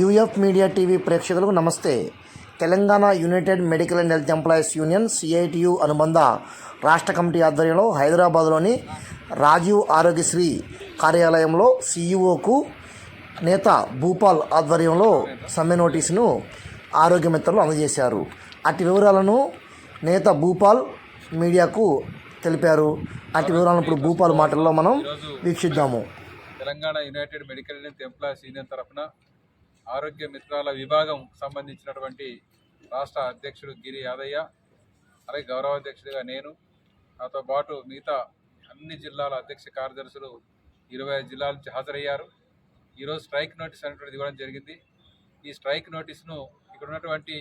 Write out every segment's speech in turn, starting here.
UF media TV ప్రేక్షకులకు నమస్తే. Telangana United Medical and Health Employees Union CITU అనుబంధ రాష్ట్ర కమిటీ ఆధ్వర్యంలో హైదరాబాద్లోని రాజీవ్ ఆరోగ్యశ్రీ కార్యాలయంలో సీఈఓకు నేత భూపాల్ ఆధ్వర్యంలో సమ్మె నోటీసును ఆరోగ్య మిత్రులు అందజేశారు. అటు వివరాలను నేత భూపాల్ మీడియాకు తెలిపారు. అటు వివరాలను ఇప్పుడు భూపాల్ మాటల్లో మనం వీక్షిద్దాము. Telangana United Medical and Employees Union తరఫున ఆరోగ్య మిత్రాల విభాగం సంబంధించినటువంటి రాష్ట్ర అధ్యక్షుడు గిరి యాదయ్య అలాగే గౌరవ అధ్యక్షుడిగా నేను నాతో పాటు మిగతా అన్ని జిల్లాల అధ్యక్ష కార్యదర్శులు ఇరవై జిల్లాల నుంచి హాజరయ్యారు. ఈరోజు స్ట్రైక్ నోటీస్ అనేటువంటిది ఇవ్వడం జరిగింది. ఈ స్ట్రైక్ నోటీస్ను ఇక్కడ ఉన్నటువంటి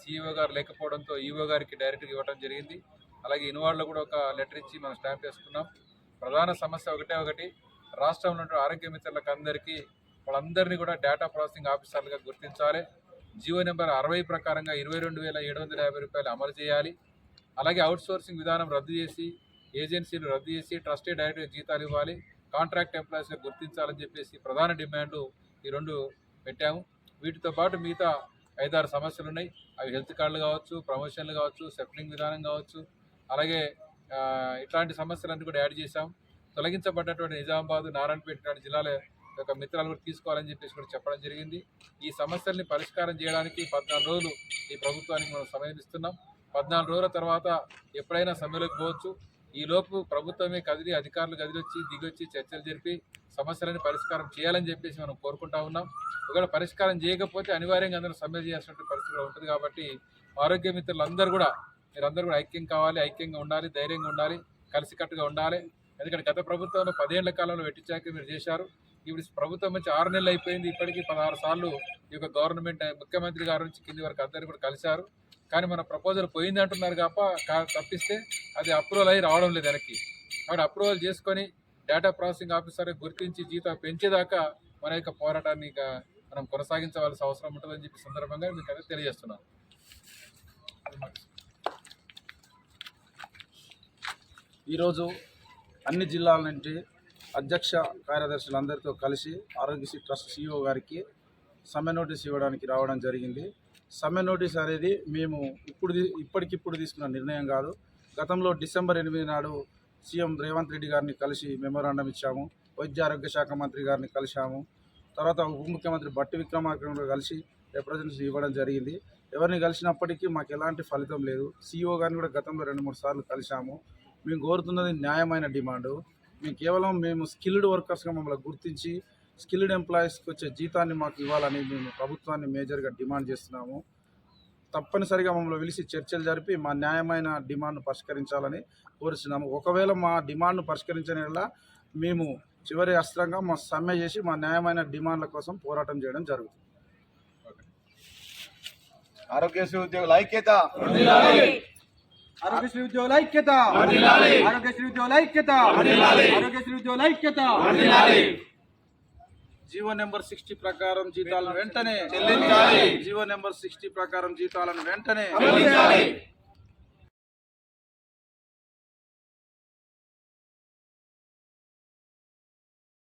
సిఇఓ గారు లేకపోవడంతో ఈఓ గారికి డైరెక్ట్గా ఇవ్వడం జరిగింది. అలాగే ఇన్వార్డ్లో కూడా ఒక లెటర్ ఇచ్చి మనం స్టాంప్ చేసుకున్నాం. ప్రధాన సమస్య ఒకటే ఒకటి రాష్ట్రంలో ఆరోగ్య మిత్రులకు అందరికీ వాళ్ళందరినీ కూడా డేటా ప్రాసెసింగ్ ఆఫీసర్లుగా గుర్తించాలి. జియో నెంబర్ అరవై ప్రకారంగా ఇరవై రెండు వేల ఏడు వందల యాభై రూపాయలు అమలు చేయాలి. అలాగే అవుట్సోర్సింగ్ విధానం రద్దు చేసి ఏజెన్సీలు రద్దు చేసి ట్రస్టీ డైరెక్టర్ జీతాలు ఇవ్వాలి. కాంట్రాక్ట్ ఎంప్లాయీస్గా గుర్తించాలని చెప్పేసి ప్రధాన డిమాండ్లు ఈ రెండు పెట్టాము. వీటితో పాటు మిగతా ఐదారు సమస్యలు ఉన్నాయి. అవి హెల్త్ కార్డులు కావచ్చు ప్రమోషన్లు కావచ్చు సెఫ్లింగ్ విధానం కావచ్చు. అలాగే ఇట్లాంటి సమస్యలన్నీ కూడా యాడ్ చేశాం తొలగించబడ్డటువంటి నిజామాబాద్ నారాయణపేట లాంటి జిల్లాల యొక్క మిత్రాలు కూడా తీసుకోవాలని చెప్పేసి కూడా చెప్పడం జరిగింది. ఈ సమస్యల్ని పరిష్కారం చేయడానికి పద్నాలుగు రోజులు ఈ ప్రభుత్వానికి మనం సమయం ఇస్తున్నాం. పద్నాలుగు రోజుల తర్వాత ఎప్పుడైనా సమ్మెలోకి పోవచ్చు. ఈ లోపు ప్రభుత్వమే కదిలి అధికారులు కదిలొచ్చి దిగొచ్చి చర్చలు జరిపి సమస్యలను పరిష్కారం చేయాలని చెప్పేసి మనం కోరుకుంటా ఉన్నాం. ఒకవేళ పరిష్కారం చేయకపోతే అనివార్యంగా అందరూ సమ్మె చేయాల్సిన పరిస్థితి ఉంటుంది కాబట్టి ఆరోగ్య మిత్రులందరూ కూడా మీరందరూ కూడా ఐక్యం కావాలి ఐక్యంగా ఉండాలి ధైర్యంగా ఉండాలి కలిసికట్టుగా ఉండాలి. ఎందుకంటే గత ప్రభుత్వంలో పదేళ్ళ కాలంలో వెట్టిచాక మీరు చేశారు. ఇప్పుడు ప్రభుత్వం వచ్చి ఆరు నెలలు అయిపోయింది. ఇప్పటికీ పదహారు సార్లు ఈ యొక్క గవర్నమెంట్ ముఖ్యమంత్రి గారి నుంచి కింది వరకు అందరినీ కూడా కలిశారు. కానీ మన ప్రపోజల్ పోయింది అంటున్నారు కాప తప్పిస్తే అది అప్రూవల్ అయ్యి రావడం లేదు వెనక్కి. కాబట్టి అప్రూవల్ చేసుకొని డేటా ప్రాసెసింగ్ ఆఫీసర్ గుర్తించి జీతం పెంచేదాకా మన యొక్క పోరాటాన్ని ఇక మనం కొనసాగించవలసిన అవసరం ఉంటుందని చెప్పి సందర్భంగా మీకు అదే తెలియజేస్తున్నాను. ఈరోజు అన్ని జిల్లాల నుంచి అధ్యక్ష కార్యదర్శులందరితో కలిసి ఆరోగ్యశ్రీ ట్రస్ట్ సిఇఓ గారికి సమ్మె నోటీస్ ఇవ్వడానికి రావడం జరిగింది. సమ్మె నోటీస్ అనేది మేము ఇప్పుడు ఇప్పటికిప్పుడు తీసుకున్న నిర్ణయం కాదు. గతంలో డిసెంబర్ ఎనిమిది నాడు సీఎం రేవంత్ రెడ్డి గారిని కలిసి మెమోరాండం ఇచ్చాము. వైద్య ఆరోగ్య శాఖ మంత్రి గారిని కలిశాము. తర్వాత ఉప ముఖ్యమంత్రి బట్టి విక్రమార్కను కలిసి రిప్రజెంటేషన్ ఇవ్వడం జరిగింది. ఎవరిని కలిసినప్పటికీ మాకు ఎలాంటి ఫలితం లేదు. సీఈఓ గారిని కూడా గతంలో రెండు మూడు సార్లు కలిశాము. మేము కోరుతున్నది న్యాయమైన డిమాండ్. మేము కేవలం మేము స్కిల్డ్ వర్కర్స్గా మమ్మల్ని గుర్తించి స్కిల్డ్ ఎంప్లాయీస్కి వచ్చే జీతాన్ని మాకు ఇవ్వాలని మేము ప్రభుత్వాన్ని మేజర్గా డిమాండ్ చేస్తున్నాము. తప్పనిసరిగా మమ్మల్ని పిలిచి చర్చలు జరిపి మా న్యాయమైన డిమాండ్ను పరిష్కరించాలని కోరుతున్నాము ఒకవేళ మా డిమాండ్ను పరిష్కరించని మేము చివరి అస్త్రంగా మా సమ్మె చేసి మా న్యాయమైన డిమాండ్ల కోసం పోరాటం చేయడం జరుగుతుంది. ఆరోగ్యశ్రీ ఉద్యోగుల ఐక్యత ఆరోగ్యశ్రీ ఉద్యోగుల ఐక్యత. ఆరోగ్యశ్రీ ఉద్యోగుల ఐక్యత. ఆరోగ్యశ్రీ ఉద్యోగుల ఐక్యత. జీవో నెంబర్ సిక్స్టీ ప్రకారం జీతాలను వెంటనే చెల్లించాలి. జీవో నెంబర్ సిక్స్టీ ప్రకారం జీతాలను వెంటనే చెల్లించాలి.